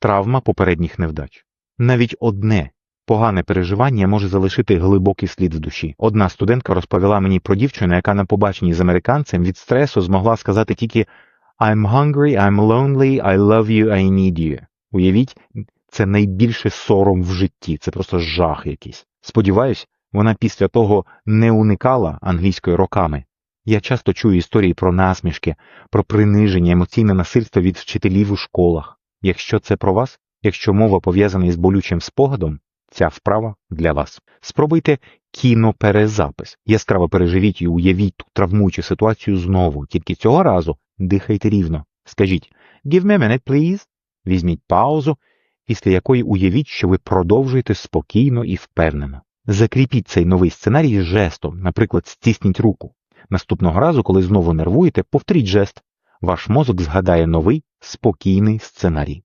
травма попередніх невдач. Навіть одне погане переживання може залишити глибокий слід в душі. Одна студентка розповіла мені про дівчину, яка на побаченні з американцем від стресу змогла сказати тільки I'm hungry, I'm lonely, I love you, I need you. Уявіть, це найбільше сором в житті, це просто жах якийсь. Сподіваюсь, вона після того не уникала англійської роками. Я часто чую історії про насмішки, про приниження, емоційне насильство від вчителів у школах. Якщо це про вас, якщо мова пов'язана із болючим спогадом, ця вправа для вас. Спробуйте кіноперезапис. Яскраво переживіть і уявіть ту травмуючу ситуацію знову, тільки цього разу дихайте рівно. Скажіть «Give me a minute, please». Візьміть паузу, після якої уявіть, що ви продовжуєте спокійно і впевнено. Закріпіть цей новий сценарій жестом, наприклад, стисніть руку. Наступного разу, коли знову нервуєте, повторіть жест. Ваш мозок згадає новий, спокійний сценарій.